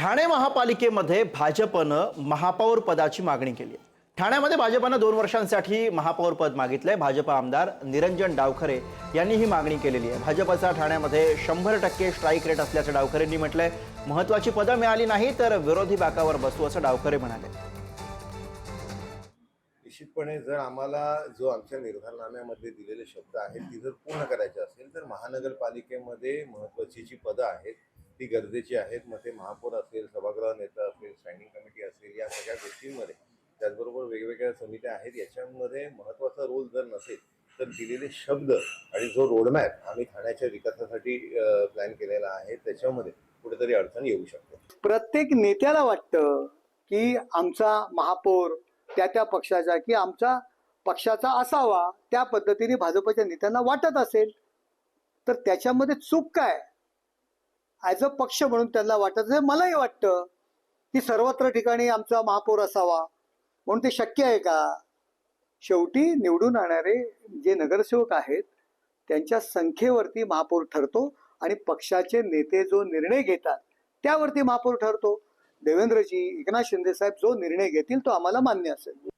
ठाणे महापालिकेमध्ये भाजपनं महापौर पदाची मागणी केली आहे. ठाण्यामध्ये भाजपनं दोन वर्षांसाठी महापौर पद मागितलंय. भाजप आमदार निरंजन डावखरे यांनी ही मागणी केलेली आहे. भाजपचा ठाण्यामध्ये शंभर टक्के स्ट्राईक रेट असल्याचं डावखरेंनी म्हटलंय. महत्वाची पदं मिळाली नाही तर विरोधी बाकावर बसू असं डावखरे म्हणाले. निश्चितपणे जर आम्हाला जो आमच्या निर्धारनाम्यामध्ये दिलेले शब्द आहेत ती जर पूर्ण करायचे असेल तर महानगरपालिकेमध्ये महत्वाची जी पदं आहेत ती गरजेची आहेत. मग ते महापौर असेल सभागृह नेता असेल स्टँडिंग कमिटी असेल या सगळ्या गोष्टींमध्ये त्याचबरोबर वेगवेगळ्या समित्या आहेत. याच्यामध्ये महत्त्वाचा रोल जर नसेल तर दिलेले शब्द आणि जो रोडमॅप आम्ही ठाण्याच्या विकासासाठी प्लॅन केलेला आहे त्याच्यामध्ये कुठेतरी अडचण येऊ शकते. प्रत्येक नेत्याला वाटतं की आमचा महापौर त्या त्या पक्षाचा की आमचा पक्षाचा असावा त्या पद्धतीने भाजपच्या नेत्यांना वाटत असेल तर त्याच्यामध्ये चूक काय? ॲज अ पक्ष म्हणून त्यांना वाटत मलाही वाटतं की सर्वत्र ठिकाणी आमचा महापौर असावा म्हणून ते शक्य आहे का? शेवटी निवडून आणणारे जे नगरसेवक आहेत त्यांच्या संख्येवरती महापौर ठरतो आणि पक्षाचे नेते जो निर्णय घेतात त्यावरती महापौर ठरतो. देवेंद्रजी एकनाथ शिंदे साहेब जो निर्णय घेतील तो आम्हाला मान्य असेल.